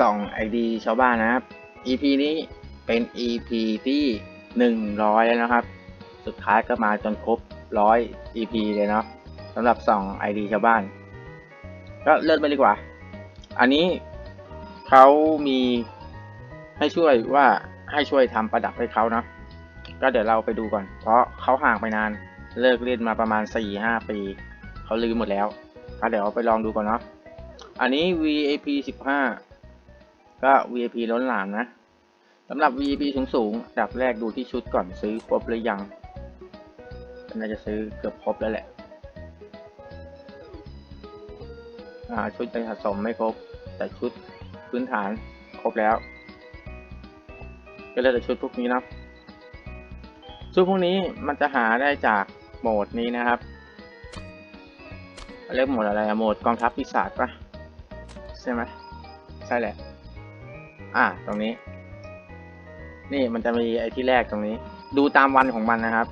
ส่องไอดีชาวบ้านนะครับ EP นี้เป็น EP ที่หนึ่งร้อยแล้วนะครับ สุดท้ายก็มาจนครบร้อย EP เลยเนาะสำหรับส่องไอดีชาวบ้าน ก็เริ่มไปดีกว่า อันนี้เขามีให้ช่วยว่าให้ช่วยทำประดับให้เขาเนาะก็เดี๋ยวเราไปดูก่อน เพราะเขาห่างไปนานเลิกเล่นมาประมาณสี่ห้าปีเขาลืมหมดแล้วก็เดี๋ยวไปลองดูก่อนเนาะอันนี้ VIP 15 ก็ VIP ล้นหลามนะสำหรับ VIP สูงสูงๆดับแรกดูที่ชุดก่อนซื้อครบหรือยังน่าจะซื้อเกือบครบแล้วแหละชุดในสะสมไม่ครบ แต่ชุดพื้นฐานครบแล้ว ก็เลยแต่ชุดพวกนี้นะชุดพวกนี้มันจะหาได้จากโหมดนี้นะครับเรียกโหมดอะไรอะโหมดกองทัพปีศาจปะใช่ไหมใช่แหละ อ่าตรงนี้ นี่มันจะมีไอ้ที่แรกตรงนี้ ดูตามวันของมันนะครับ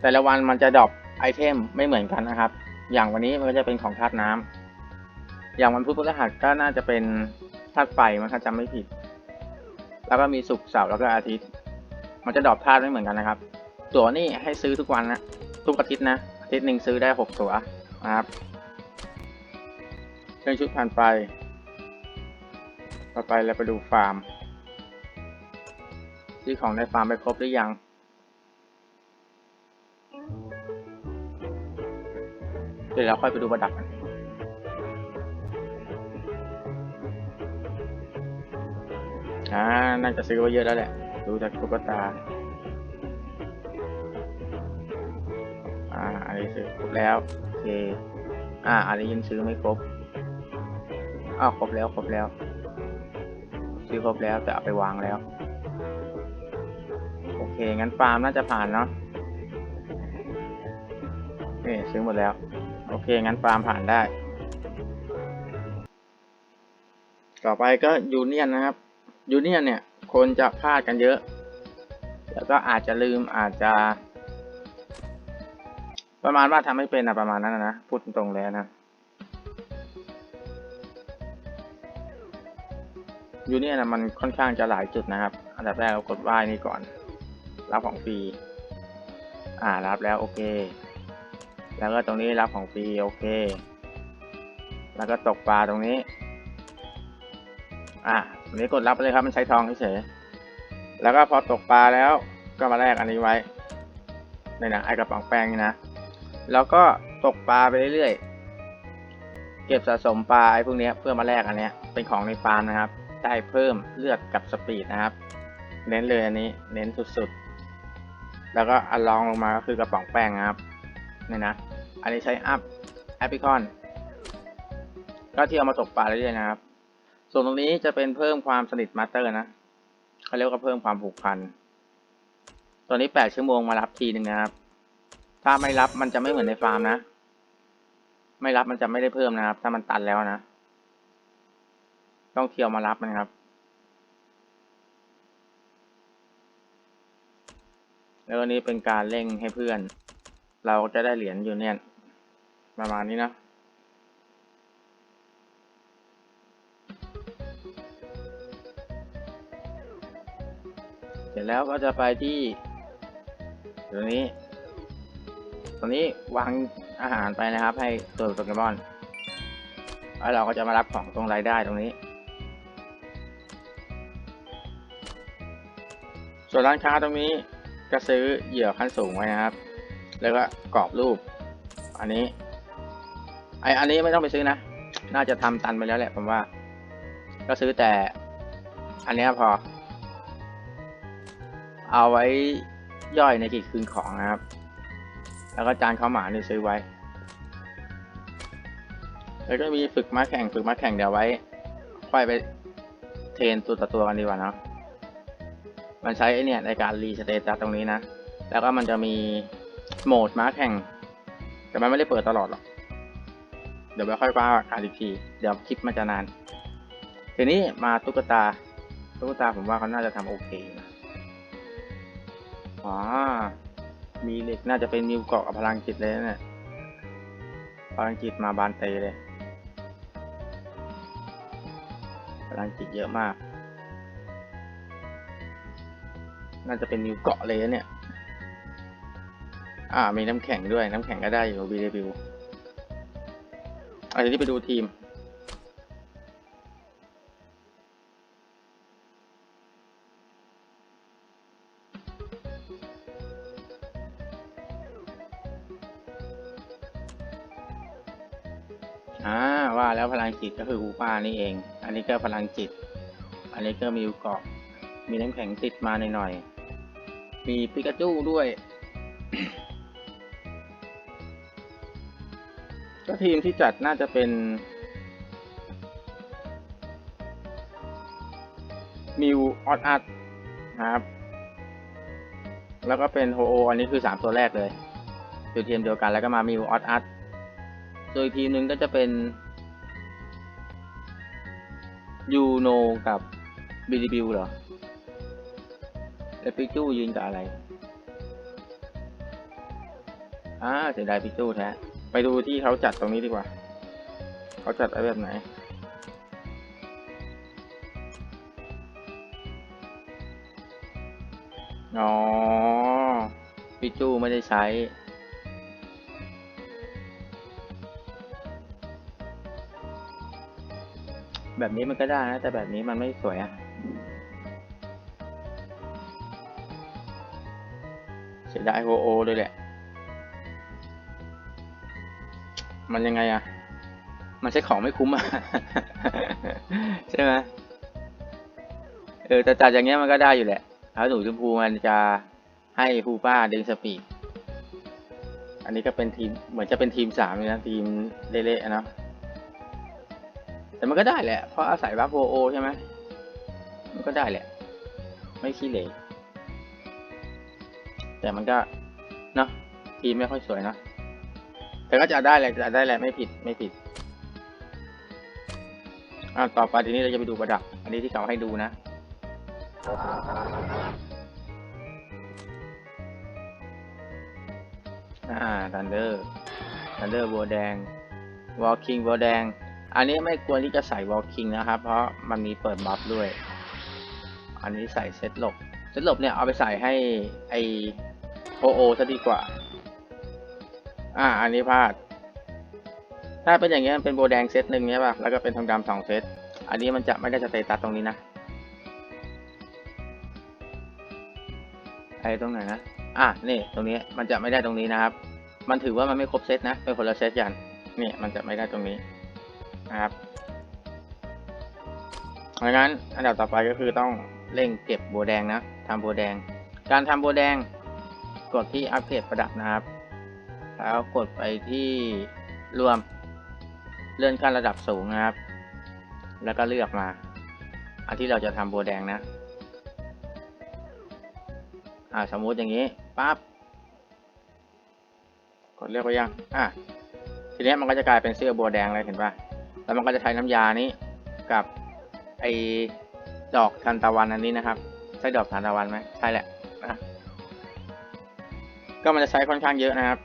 แต่ละวันมันจะดรอปไอเทมไม่เหมือนกันนะครับ อย่างวันนี้มันก็จะเป็นของธาตุน้ำอย่างวันพุธพฤหัสก็น่าจะเป็นธาตุไฟมันถ้าจำไม่ผิด แล้วก็มีศุกร์เสาร์แล้วก็อาทิตย์ มันจะดรอปธาตุไม่เหมือนกันนะครับ ตัวนี่ให้ซื้อทุกวันนะทุกอาทิตย์นะอาทิตย์หนึ่งซื้อได้หกตัวนะครับเครื่องชุดผ่านไป ต่อไปเราไปดูฟาร์ม ซื้อของในฟาร์มไปครบหรือยัง เดี๋ยวเราค่อยไปดูประดับกันอ่าน่าจะซื้อไว้เยอะแล้วแหละ ดูจากตุ๊กตา อ่า อันนี้ซื้อครบแล้ว โอเค อ่า อันนี้ยังซื้อไม่ครบ อ้าว ครบแล้ว ครบแล้ว ซื้อครบแล้วแต่เอาไปวางแล้ว โอเค งั้นฟาร์มน่าจะผ่านเนาะนี่ซื้อหมดแล้ว โอเค งั้นฟาร์มผ่านได้ ต่อไปก็ยูเนียนนะครับยูเนียนเนี่ย คนจะพลาดกันเยอะ แล้วก็อาจจะลืมอาจจะ ประมาณว่าทำไม่เป็นอะประมาณนั้นนะนะพูดตรงๆเลยนะ ยูเนี่ยนะมันค่อนข้างจะหลายจุดนะครับ อันดับแรกเรากดไหว้นี่ก่อน รับของฟรี อ่า รับแล้วโอเค แล้วก็ตรงนี้รับของฟรีโอเค แล้วก็ตกปลาตรงนี้ อ่าตรงนี้กดรับไปเลยครับ มันใช้ทองเฉยแล้วก็พอตกปลาแล้วก็มาแลกอันนี้ไว้ในนะไอกระป๋องแป้งนี่นะ แล้วก็ตกปลาไปเรื่อยๆ เก็บสะสมปลาไอ้พวกนี้เพื่อมาแลกอันเนี้ยเป็นของในฟาร์มนะครับ ได้เพิ่มเลือดกับสปีดนะครับ เน้นเลยอันนี้เน้นสุดๆ แล้วก็อันรองลงมาก็คือกระป๋องแป้งนะครับนี่นะ อันนี้ใช้อัพแอปพิคอนก็ที่เอามาตกปลาเรื่อยๆนะครับ ส่วนตรงนี้จะเป็นเพิ่มความสนิทมาสเตอร์นะเขาเรียกว่าเพิ่มความผูกพันตัวนี้แปดชั่วโมงมารับทีหนึ่งนะครับ ถ้าไม่รับมันจะไม่เหมือนในฟาร์มนะ ไม่รับมันจะไม่ได้เพิ่มนะครับ ถ้ามันตันแล้วนะ ต้องเที่ยวมารับนะครับ แล้วนนี้เป็นการเร่งให้เพื่อน เราจะได้เหรียญอยู่เนี่ยประมาณนี้นะเสร็จแล้วก็จะไปที่ตรงนี้ตรงนี้วางอาหารไปนะครับ ให้ตัวโปเกมอนแล้วเราก็จะมารับของตรงรายได้ตรงนี้ ส่วนร้านค้าตรงนี้ก็ซื้อเหยื่อขั้นสูงไว้นะครับ แล้วก็กรอบรูป อันนี้ ไออันนี้ไม่ต้องไปซื้อนะ น่าจะทำตันไปแล้วแหละผมว่า ก็ซื้อแต่ อันนี้พอ เอาไว้ย่อยในกิจคืนของนะครับ แล้วก็จานข้าวหมานี่ซื้อไว้ แล้วก็มีฝึกม้าแข่งฝึกม้าแข่งเดี๋ยวไว้ ค่อยไปเทรนตัวต่อตัวกันดีกว่านะ มันใช้เนี่ยในการรีสเตตัสตรงนี้นะ แล้วก็มันจะมีโหมดม้าแข่ง แต่มันไม่ได้เปิดตลอดหรอก เดี๋ยวไปค่อยว่ากันอีกที เดี๋ยวคลิปมันจะนาน ทีนี้มาตุ๊กตา ตุ๊กตาผมว่าเขาน่าจะทำโอเคนะอ๋อมีเหล็กน่าจะเป็นมิวเกาะกับพลังจิตเลยนะเนี่ยพลังจิตมาบานเตเลยพลังจิตเยอะมาก น่าจะเป็นนิวเกาะเลยนะเนี่ย อ่า มีน้ำแข็งด้วย น้ำแข็งก็ได้อยู่ BW อันนี้ไปดูทีม อ่า ว่าแล้วพลังจิตก็คือฮูป้านี่เอง อันนี้ก็พลังจิต อันนี้ก็มีเกาะมีน้ำแข็งติดมาหน่อยๆ มีปิกาจูด้วย ก็ทีมที่จัดน่าจะเป็นมิวออดอัดนะครับ แล้วก็เป็นโฮโออันนี้คือสามตัวแรกเลยอยู่ทีมเดียวกันแล้วก็มามิวออดอัดส่วนอีกทีมหนึ่งก็จะเป็นยูโนกับบิลิบิวเหรอ แล้วปิจูยืนกับอะไรอ่าเสียดายปิจูแท้ ไปดูที่เขาจัดตรงนี้ดีกว่า เขาจัดไว้แบบไหน อ๋อปิจูไม่ได้ใช้แบบนี้มันก็ได้นะ แต่แบบนี้มันไม่สวยอะ สียดายโฮโอด้วยแหละ มันยังไงอะมันใช้ของไม่คุ้มอะใช่ไหมเออแต่จัดอย่างเงี้ยมันก็ได้อยู่แหละถ้าหนูชมพูมันจะให้ฮูป้าดึงสปีดอันนี้ก็เป็นทีมเหมือนจะเป็นทีมสามเลยนะทีมเละๆนะแต่มันก็ได้แหละ เพราะอาศัยบัฟโอโอใช่ไหมมันก็ได้แหละ ไม่ขี้เหร่ แต่มันก็เนาะทีไม่ค่อยสวยนะแต่ก็จะได้แหละจะได้แหละไม่ผิดไม่ผิดอ่าต่อไปทีนี้เราจะไปดูประดับ อันนี้ที่เขาให้ดูนะอ่าทันเดอร์ทันเดอร์บัวแดงวอลคิงบัวแดง อันนี้ไม่ควรที่จะใส่วอลคิงนะครับ เพราะมันมีเปิดบัฟด้วย อันนี้ใส่เซตหลบเซตหลบเนี่ยเอาไปใส่ให้ไอ โอโอซะดีกว่า อ่า อันนี้พลาด ถ้าเป็นอย่างเงี้ยมันเป็นโบแดงเซตหนึ่งเนี้ยป่ะ แล้วก็เป็นทองดำสองเซต อันนี้มันจะไม่ได้สเตตัสตรงนี้นะ ไอ้ตรงไหนนะ อะ นี่ ตรงนี้ มันจะไม่ได้ตรงนี้นะครับ มันถือว่ามันไม่ครบเซตนะ เป็นคนละเซตกัน นี่ มันจะไม่ได้ตรงนี้นะครับดังนั้นอันดับต่อไปก็คือต้องเร่งเก็บบัวแดงนะทำบัวแดง การทำบัวแดง กดที่อัปเกรดประดับนะครับ แล้วกดไปที่รวมเลื่อนขั้นระดับสูงนะครับ แล้วก็เลือกมา อันที่เราจะทำบัวแดงนะ อ่าสมมุติอย่างนี้ปั๊บกดเลือกไปยัง อะทีนี้มันก็จะกลายเป็นเสื้อบัวแดงเลยเห็นปะแล้วมันก็จะใช้น้ำยานี้กับไอ้ดอกทานตะวันอันนี้นะครับ ใช่ดอกทานตะวันไหมใช่แหละนะ ก็มันจะใช้ค่อนข้างเยอะนะครับ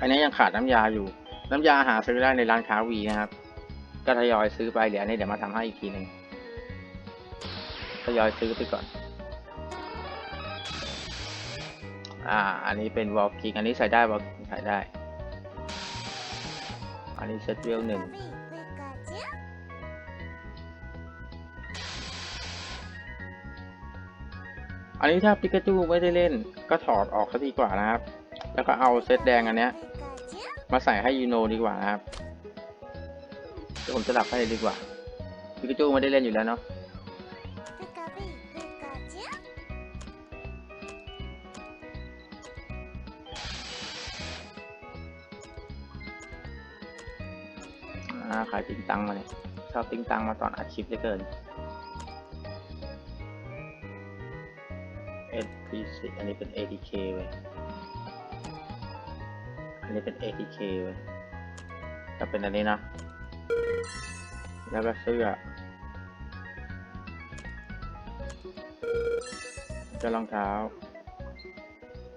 อันนี้ยังขาดน้ำยาอยู่ น้ำยาหาซื้อได้ในร้านค้าวีนะครับ ก็ทยอยซื้อไปเดี๋ยวนี้เดี๋ยวมาทำให้อีกทีหนึ่งทยอยซื้อไปก่อน อ่า อันนี้เป็นวอลคิงอันนี้ใส่ได้วอลคิงใส่ได้ อันนี้เซตเวลหนึ่ง อันนี้ถ้าปิกาจูไม่ได้เล่น ก็ถอดออกซะดีกว่านะครับ แล้วก็เอาเซตแดงอันเนี้ย มาใส่ให้ยูโนดีกว่านะครับเดี๋ยวผมจะหลับให้ดีกว่าปิกาจูไม่ได้เล่นอยู่แล้วเนาะขายติงตังมาเนี่ยชอบติงตังมาตอนอัดคลิปเหลือเกิน SPC อันนี้เป็น ATK เว้ย อันนี้เป็น ATK เว้ยก็เป็นอันนี้นะ แล้วก็เสื้อก็รองเท้า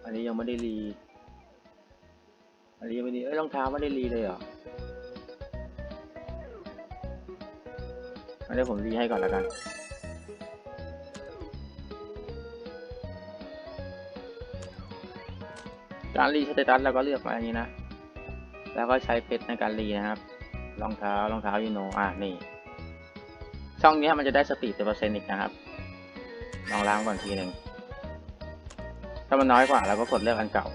อันนี้ยังไม่ได้รี อันนี้ยังไม่ได้เอ้ยรองเท้าไม่ได้รีเลยเหรองั้นเดี๋ยวผมรีให้ก่อนแล้วกัน การรีสเตตัสเราก็เลือกมาอันนี้นะ แล้วก็ใช้เพชรในการรีนะครับ รองเท้ารองเท้ายูโนอะนี่ ช่องนี้มันจะได้สปีดเปอร์เซ็นต์อีกนะครับ ลองล้างก่อนทีหนึ่ง ถ้ามันน้อยกว่าเราก็กดเลือกอันเก่า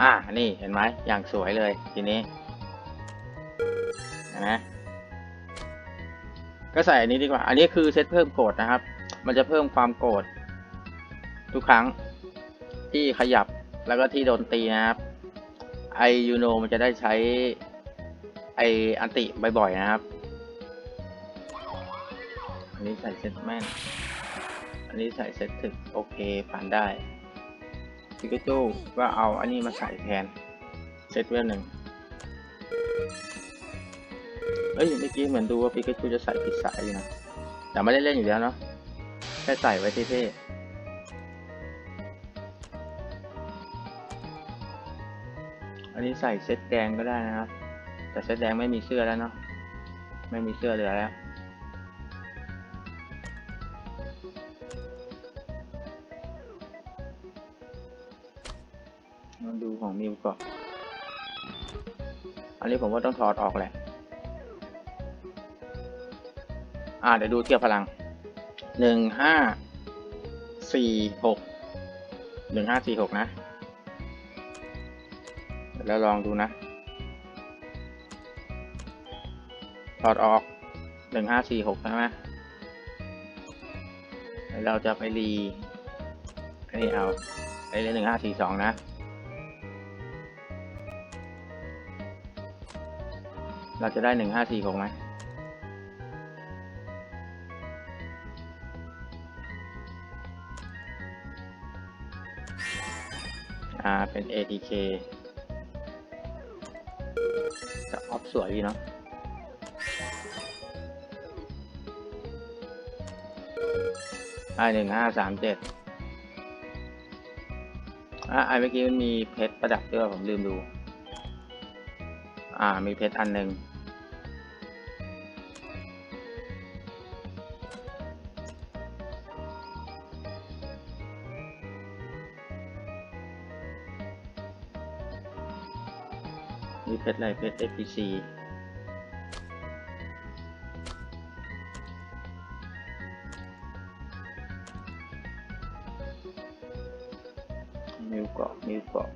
อ่านี่เห็นไหมอย่างสวยเลยทีนี้นไหมก็ใส่อันนี้ดีกว่า อันนี้คือเซตเพิ่มโกดนะครับ มันจะเพิ่มความโกรธ ทุกครั้งที่ขยับแล้วก็ที่โดนตีนะครับ ไอยูโนมันจะได้ใช้ไออันติบ่อยๆนะครับ อันนี้ใส่เซตแม่น อันนี้ใส่เซตถึกโอเคผ่านได้พิกาจูก็เอาอันนี้มาใส่แทน เซตเวลหนึ่งเอ้ยเมื่อกี้เหมือนดูว่าพิกาจูจะใส่ผิดสายอยู่นะ แต่ไม่ได้เล่นอยู่แล้วเนาะ แค่ใส่ไว้เท่ๆ นนี้ใส่เซตแดงก็ได้นะครับ แต่เซตแดงไม่มีเสื้อแล้วเนาะ ไม่มีเสื้อเหลือแล้ว มาดูของมิวก่อน อันนี้ผมว่าต้องถอดออกแหละ อ่าเดี๋ยวดูเทียบพลัง หนึ่งห้า สี่หก หนึ่งห้าสี่หกนะ แล้วลองดูนะ ถอดออกหนึ่งห้าสี่หกใช่ไหมแล้วเราจะไปรีอันนี้เอาไปเลยหนึ่งห้าสี่สองนะ เราจะได้หนึ่งห้าสี่หกไหมอ่าเป็น ATK จะออฟสวยดีเนาะไอหนึ่งห้าสามเจ็ดอะไอเมื่อกี้มันมีเพชรประดับด้วยผมลืมดู อ่า มีเพชรอันหนึ่ง ชรไรเพชร FPC มิวเกาะมิวเกาะ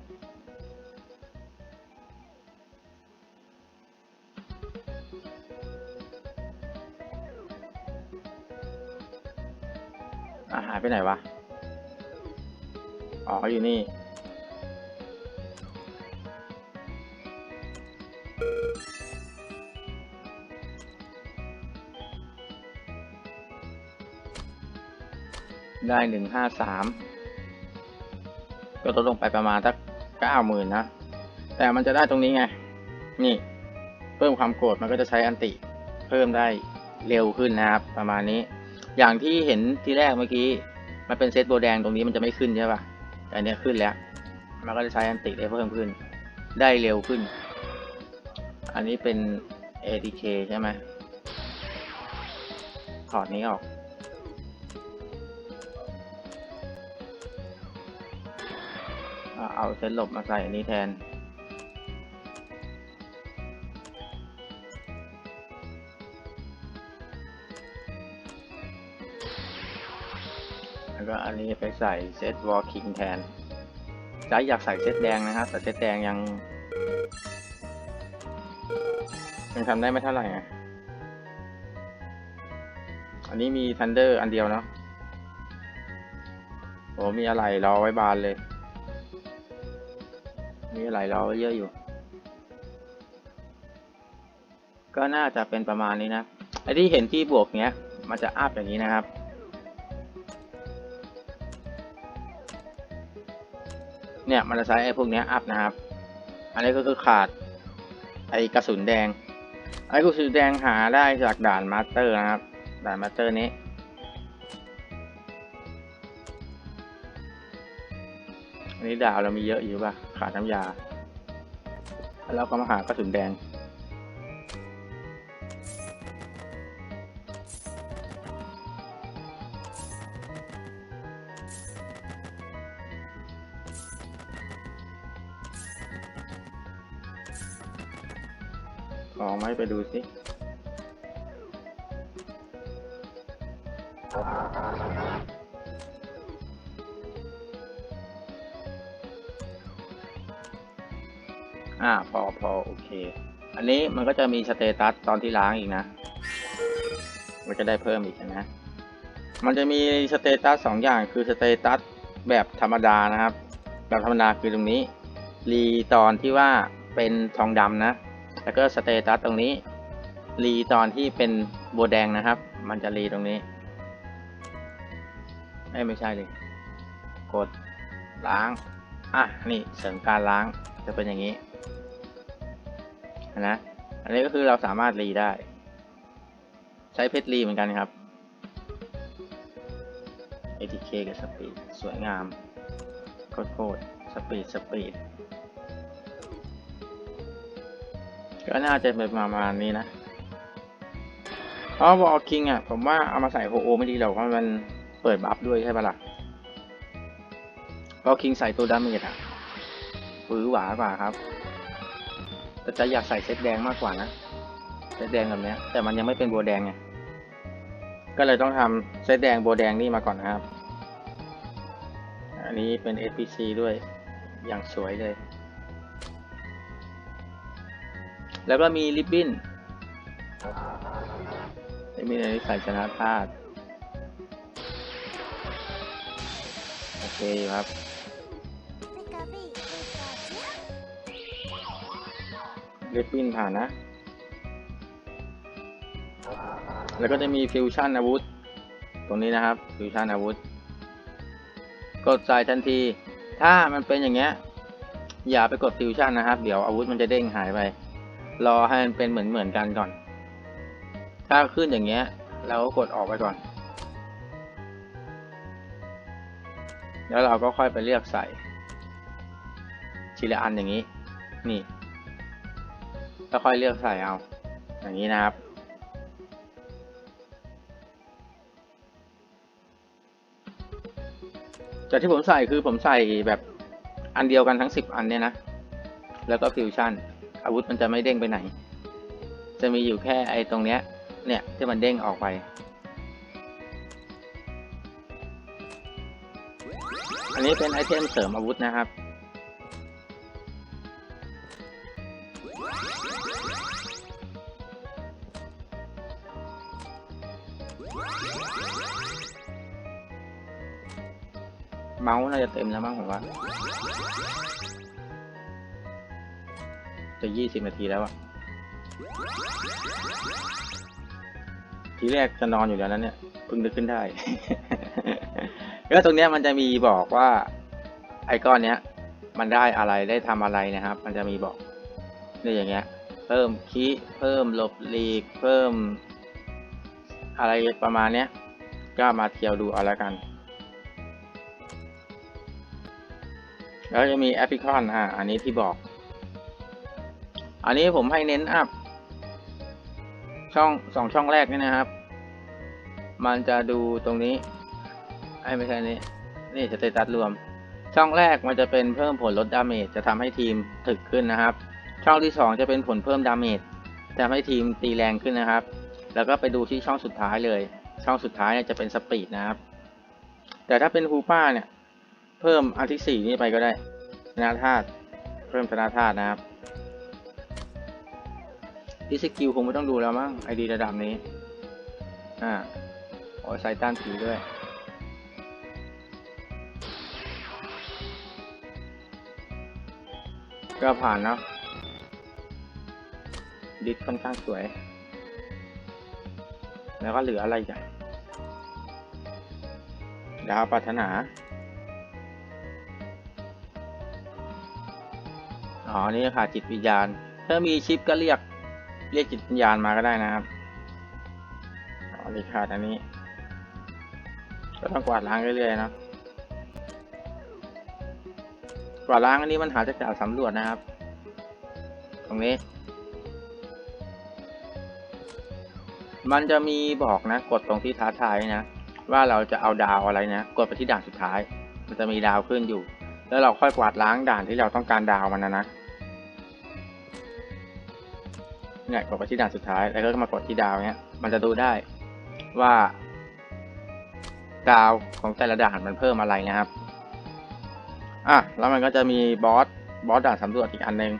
อาหายไปไหนวะ อ๋อ อยู่นี่ ได้หนึ่งห้าสามก็ลดลงไปประมาณสักเก้าหมื่นนะ แต่มันจะได้ตรงนี้ไง นี่ เพิ่มความโกรธมันก็จะใช้อันติ เพิ่มได้เร็วขึ้นนะครับ ประมาณนี้ อย่างที่เห็นที่แรกเมื่อกี้ มันเป็นเซตโบแดงตรงนี้มันจะไม่ขึ้นใช่ปะแต่อันเนี้ยขึ้นแล้ว มันก็จะใช้อันติได้เพิ่มขึ้น ได้เร็วขึ้น อันนี้เป็น ATK ใช่ไหมถอดนี้ออก เอาเซตหลบมาใส่อันนี้แทน แล้วก็อันนี้ไปใส่เซตวอลคิงแทนใจอยากใส่เซตแดงนะครับ แต่เซตแดงยังยังทำได้ไม่เท่าไหร่อันนี้มีทันเดอร์อันเดียวเนาะโอ้มีอะไรรอไว้บานเลย มีอะไรรอไว้เยอะอยู่ ก็น่าจะเป็นประมาณนี้นะไอที่เห็นที่บวกเนี้ย มันจะอัพอย่างนี้นะครับเนี่ยมันจะใช้ไอ้พวกเนี้ยอัพนะครับ อันนี้ก็คือขาดไอ้กระสุนแดง ไอ้กระสุนแดงหาได้จากด่านมาสเตอร์นะครับ ด่านมาสเตอร์นี้ อันนี้ดาวเรามีเยอะอยู่ป่ะ ขาดน้ำยา แล้วก็มาหากระสุนแดงลองไมไปดูสิ มันก็จะมีสเตตัสตอนที่ล้างอีกนะ มันจะได้เพิ่มอีกนะ มันจะมีสเตตัสสองอย่างคือสเตตัสแบบธรรมดานะครับ แบบธรรมดาคือตรงนี้ รีตอนที่ว่าเป็นทองดำนะ แล้วก็สเตตัสตรงนี้ รีตอนที่เป็นโบวแดงนะครับ มันจะรีตรงนี้ไม่ไม่ใช่เลยกดล้าง อะ นี่เสริมการล้างจะเป็นอย่างนี้นะ อันนี้ก็คือเราสามารถรีได้ ใช้เพชรรีเหมือนกันครับ ATK กับสปีดสวยงามโคตรสปีดสปีดก็น่าจะเป็นประมาณนี้นะเพราะวอลคิงอะ ผมว่าเอามาใส่โฮโอไม่ดีหรอกเพราะมันเปิดบัฟด้วยใช่ปะล่ะวอลคิงใส่ตัวดาเมจอะฝือหวากว่าครับ แต่จะอยากใส่เซตแดงมากกว่านะ เซตแดงแบบนี้แต่มันยังไม่เป็นโบวแดงไง ก็เลยต้องทำเซตแดงโบวแดงนี่มาก่อนนะครับ อันนี้เป็น SPC ด้วย อย่างสวยเลย แล้วก็มีริบบิ้นริบบิ้นอันนี้ใส่ชนะธาตุโอเคครับ ริบบิ้นผ่านนะ แล้วก็จะมีฟิวชั่นอาวุธ ตรงนี้นะครับฟิวชั่นอาวุธ กดใส่ทันที ถ้ามันเป็นอย่างเงี้ย อย่าไปกดฟิวชั่นนะครับ เดี๋ยวอาวุธมันจะเด้งหายไป รอให้มันเป็นเหมือนเหมือนกันก่อน ถ้าขึ้นอย่างเงี้ยเราก็กดออกไปก่อน แล้วเราก็ค่อยไปเลือกใส่ทีละอันอย่างนี้ นี่ แล้วค่อยเลือกใส่เอา อย่างนี้นะครับ จากที่ผมใส่คือผมใส่แบบอันเดียวกันทั้งสิบอันเนี่ยนะ แล้วก็ฟิวชั่น อาวุธมันจะไม่เด้งไปไหน จะมีอยู่แค่ไอ้ตรงเนี้ย เนี่ยที่มันเด้งออกไปอันนี้เป็นไอเทมเสริมอาวุธนะครับ น่าจะเต็มแล้วมั้งผมว่า จะยี่สิบนาทีแล้วอะทีแรกจะนอนอยู่แล้วนั้นเนี่ยเพิ่งนึกขึ้นได้ แล้วตรงเนี้ยมันจะมีบอกว่า ไอ้ก้อนเนี้ย มันได้อะไรได้ทำอะไรนะครับ มันจะมีบอกนี่อย่างเงี้ย เพิ่มคีเพิ่มหลบหลีก เพิ่ม อะไรประมาณเนี้ย ก็มาเที่ยวดูเอาละกัน แล้วจะมีแอปพลิคอนอ่าอันนี้ที่บอก อันนี้ผมให้เน้นอัพช่องสองช่องแรกนี่นะครับ มันจะดูตรงนี้ไอ้ไม่ใช่นี้ นี่จะเตตัสรวม ช่องแรกมันจะเป็นเพิ่มผลลดดาเมจจะทำให้ทีมถึกขึ้นนะครับ ช่องที่สองจะเป็นผลเพิ่มดาเมจจะทำให้ทีมตีแรงขึ้นนะครับ แล้วก็ไปดูที่ช่องสุดท้ายเลย ช่องสุดท้ายเนี่ยจะเป็นสปีดนะครับ แต่ถ้าเป็นฮูป้าเนี่ย พิ่มอันที่สี่นี่ไปก็ได้ชนะธาตุเพิ่มชนะธาตุนะครับที่สกิลคงไม่ต้องดูแล้วมั้งไอดีระดับนี้ อ่าโอ้ยใส่ต้านผีด้วย ก็ผ่านนะดิสค่อนข้างสวย แล้วก็เหลืออะไรอีกันดาวปรารถนา อ๋อนี่ค่ะจิตวิญญาณ ถ้ามีชิปก็เรียก เรียกจิตวิญญาณมาก็ได้นะครับอ๋อนี่ขาดอันนี้ ก็ต้องกวาดล้างเรื่อยๆนะกวาดล้างอันนี้มันหาจากจากสำรวจนะครับ ตรงนี้ มันจะมีบอกนะ กดตรงที่ท้าทายนะ ว่าเราจะเอาดาวอะไรนะ กดไปที่ด่านสุดท้าย มันจะมีดาวขึ้นอยู่แล้วเราค่อยกวาดล้างด่านที่เราต้องการดาวมันนะนะ เนี่ยกดไปที่ด่านสุดท้าย แล้วก็มากดที่ดาวเนี้ยมันจะดูได้ว่า ดาวของแต่ละด่านมันเพิ่มอะไรนะครับอะแล้วมันก็จะมีบอสบอสด่านสำรวจอีกอันหนึง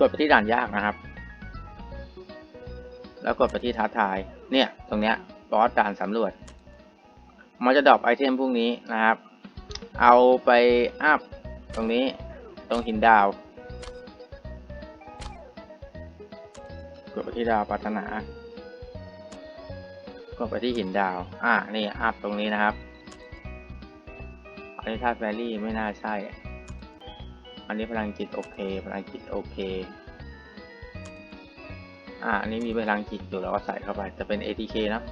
กดไปที่ด่านยากนะครับ แล้วกดไปที่ท้าทาย เนี่ย ตรงเนี้ยบอสด่านสำรวจ มันจะดรอปไอเทมพวกนี้นะครับ เอาไปอัพตรงนี้ ตรงหินดาว ดไปที่ดาวปรารถนากดไปที่หินดาว อ่านี่อัพตรงนี้นะครับ อันนี้ธาตุแวรี่ไม่น่าใช่ อันนี้พลังจิตโอเค พลังจิตโอเค อ่าอันนี้มีพลังจิตอยู่เราก็ใส่เข้าไป จะเป็น ATK นะ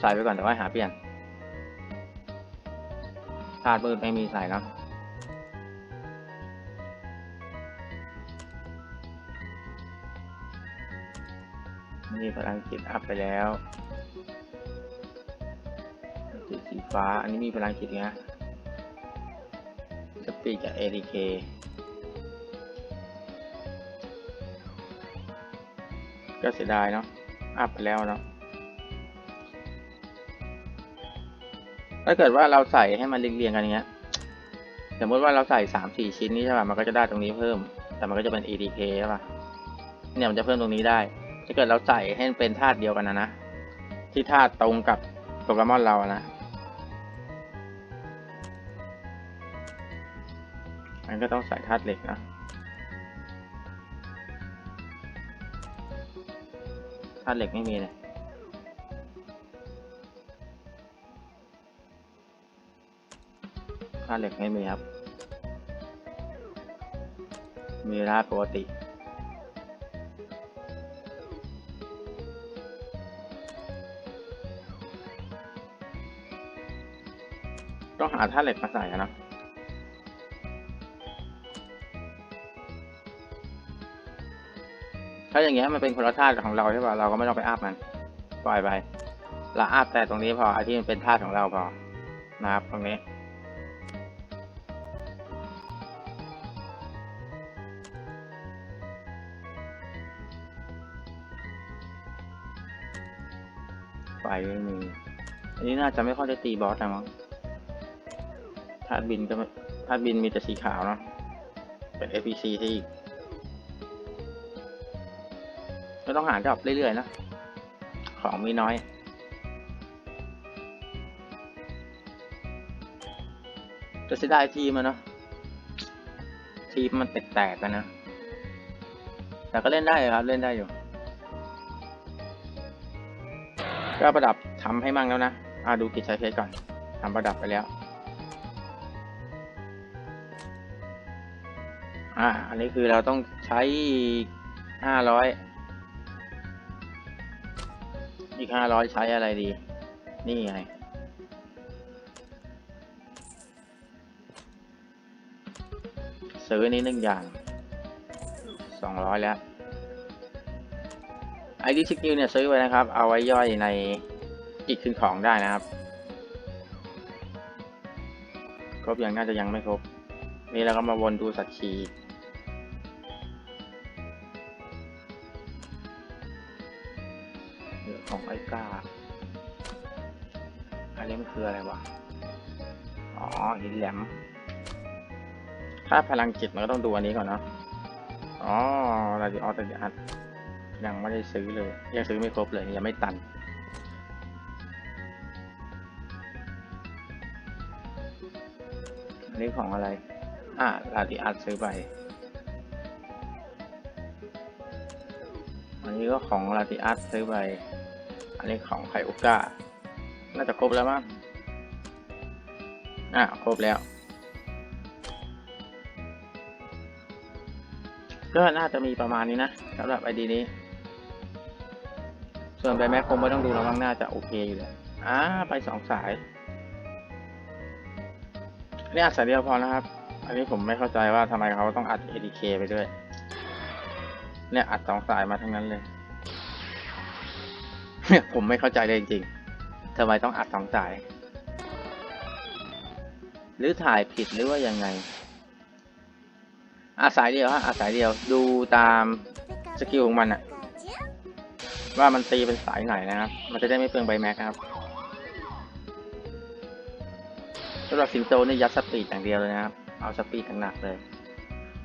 ใส่ไปก่อนแต่ว่าหาเปลี่ยนธาตุมืดไม่มีใส่เนาะ นี่พลังจิตอัพไปแล้วจิตสีฟ้า อันนี้มีพลังจิตไงสปีดกับ ADK ก็เสียดายเนาะ อัพไปแล้วเนาะ ถ้าเกิดว่าเราใส่ให้มันเรียงๆกันอย่างเงี้ย สมมติว่าเราใส่สามสี่ชิ้นนี้ใช่ป่ะ มันก็จะได้ตรงนี้เพิ่ม แต่มันก็จะเป็น ADK ใช่ป่ะ เนี่ยมันจะเพิ่มตรงนี้ได้ ถ้าเกิดเราใส่ให้มันเป็นธาตุเดียวกันนะนะ ที่ธาตุตรงกับโปเกมอนเราอะนะมันก็ต้องใส่ธาตุเหล็กนะธาตุเหล็กไม่มีเลยธาตุเหล็กไม่มีครับ มีธาตุปกติ หาธาเหล็กมาใส่อะนะถ้าอย่างเงี้ยมันเป็นคนละธาตุของเราใช่ป่ะเราก็ไม่ต้องไปอัพมัน ปล่อยไปเราอัพแต่ตรงนี้พอไอที่มันเป็นธาตุของเราพอนะครับตรงนี้ ไฟไม่มีอันนี้น่าจะไม่ค่อยได้ตีบอสนะมั้งาตุบินก็ธาตุบินมีแต่สีขาวเนาะเป็น APC ที่ก็ต้องหาดรอปเรื่อยๆนะ ของมีน้อย จะเสียดายทีมอะเนาะทีมมันแตกๆกันนะ แต่ก็เล่นได้ครับ เล่นได้อยู่ ก็ประดับทำให้มั่งแล้วนะอ่าดูกิจใช้เพชรก่อนทำประดับไปแล้ว อ่าอันนี้คือเราต้องใช้ห้าร้อยอีกห้าร้อยใช้อะไรดี นี่ไงซื้อนี้หนึ่งอย่างสองร้อยแล้วไอดีสกิลเนี่ยซื้อไว้นะครับ เอาไว้ย่อยในอีกคืนของได้นะครับ ครบอยังน่าจะยังไม่ครบ นี่เราก็มาวนดูสัตว์ขี่ แหลมถ้าพลังจิตมันก็ต้องดูอันนี้ก่อนเนาะ อ๋อราดิออสตัดยังไม่ได้ซื้อเลย ยังซื้อไม่ครบเลยยังไม่ตัน อันนี้ของอะไร อ่าลาดิอัสซื้อไป อันนี้ก็ของลาดิอัสซื้อไป อันนี้ของไคโอกาน่าจะครบแล้วมั้ง อ่าครบแล้ว ก็น่าจะมีประมาณนี้นะสำหรับไอดีนี้ ส่วนไปแม็กคงไม่ต้องดูแล้วมั้งน่าจะโอเคอยู่เลยอ่าไปสองสายอันนี่อัดสายเดียวพอนะครับ อันนี้ผมไม่เข้าใจว่าทำไมเขาต้องอัด ADK ไปด้วย เนี่ยอัดสองสายมาทั้งนั้นเลย เนี่ยผมไม่เข้าใจเลยจริงๆทำไมต้องอัดสองสาย หรือถ่ายผิดหรือว่ายังไง อาสายเดียวฮะอาสายเดียวดูตามสกิลของมันอะว่ามันตีเป็นสายไหนนะครับ มันจะได้ไม่เปลืองใบแม็กครับสำหรับสิงโตนี่ยัดสปีดอย่างเดียวเลยนะครับ เอาสปีดหนักเลย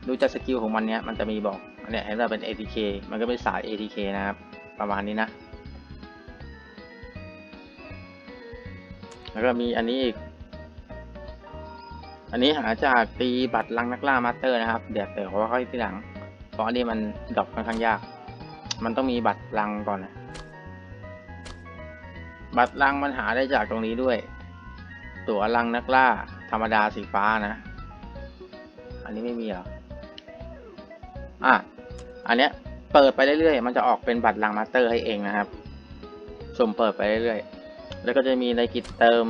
ดูจากสกิลของมันเนี้ยมันจะมีบอกเนี่ยเห็นว่าเป็น ATK มันก็เป็นสาย ATK นะครับ ประมาณนี้นะ แล้วก็มีอันนี้อีก อันนี้หาจากตีบัตรลังนักล่ามาสเตอร์นะครับเดี๋ยวเดี๋ยวเขาค่อยทีหลัง เพราะอันนี้มันดรอปค่อนข้างยาก มันต้องมีบัตรลังก่อนนะ บัตรลังมันหาได้จากตรงนี้ด้วย ตั๋วลังนักล่า ธรรมดาสีฟ้านะ อันนี้ไม่มีเหรอ อะ อันเนี้ยเปิดไปเรื่อยๆ มันจะออกเป็นบัตรลังมาสเตอร์ให้เองนะครับสุ่มเปิดไปเรื่อยๆ แล้วก็จะมีในกิจเติม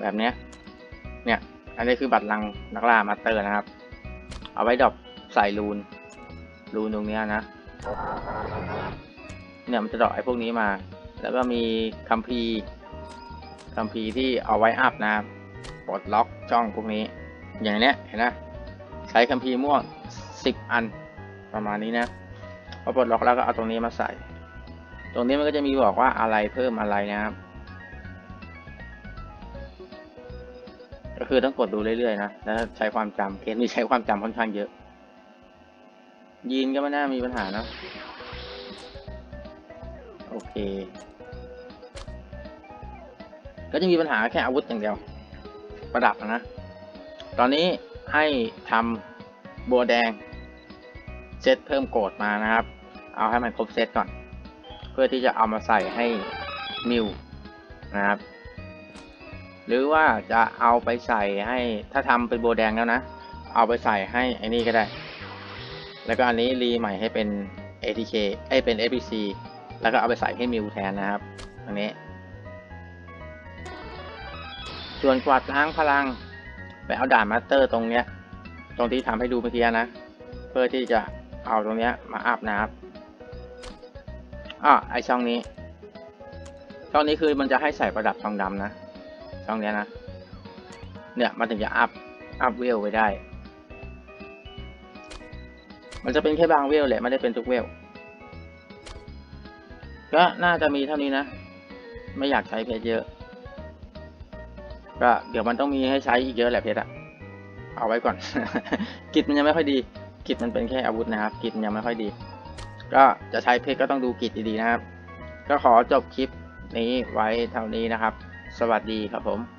แบบเนี้ย อันนี้คือบัตรลังนักล่ามาสเตอร์นะครับ เอาไว้ดรอปใส่รูน รูนตรงนี้นะ เนี่ยมันจะดรอปไอ้พวกนี้มา แล้วก็มีคัมภีร์คัมภีร์ที่เอาไว้อัพนะครับปลดล็อกช่องพวกนี้ อย่างเนี้ยเห็นไหมใช้คัมภีร์ม่วงสิบอันประมาณนี้นะพอปลดล็อกแล้วก็เอาตรงนี้มาใส่ ตรงนี้มันก็จะมีบอกว่าอะไรเพิ่มอะไรนะครับ คือต้องกดดูเรื่อยๆนะแล้วใช้ความจำเคสมีใช้ความจำค่อนข้างเยอะ ยีนก็ไม่น่ามีปัญหานะ โอเค ก็จะมีปัญหาแค่อาวุธอย่างเดียว ประดับนะ ตอนนี้ให้ทำบัวแดง เซตเพิ่มโกดมานะครับ เอาให้มันครบเซตก่อน เพื่อที่จะเอามาใส่ให้มิวนะครับ หรือว่าจะเอาไปใส่ให้ถ้าทำเป็นโบแดงแล้วนะ เอาไปใส่ให้ไอ้นี่ก็ได้ แล้วก็อันนี้รีใหม่ให้เป็น ATK ไอ้เป็น APC แล้วก็เอาไปใส่ให้มิวแทนนะครับ อันนี้ ส่วนกวาดล้างพลัง ไปเอาด่านมาสเตอร์ตรงเนี้ย ตรงที่ทำให้ดูเมื่อกี้นะ เพื่อที่จะเอาตรงเนี้ยมาอาบน้ำอะไอช่องนี้ ช่องนี้คือมันจะให้ใส่ประดับทองดำนะ ช่องนี้นะ เนี่ยมันถึงจะอัพ อัพเวลไว้ได้ มันจะเป็นแค่บางเวลแหละไม่ได้เป็นทุกเวล ก็น่าจะมีเท่านี้นะ ไม่อยากใช้เพชรเยอะ ก็เดี๋ยวมันต้องมีให้ใช้อีกเยอะแหละเพชรอะเอาไว้ก่อน กิจมันยังไม่ค่อยดี กิจมันเป็นแค่อาวุธนะครับ กิจยังไม่ค่อยดี ก็จะใช้เพชรก็ต้องดูกิจดีๆนะครับ ก็ขอจบคลิปนี้ไว้เท่านี้นะครับ สวัสดีครับผม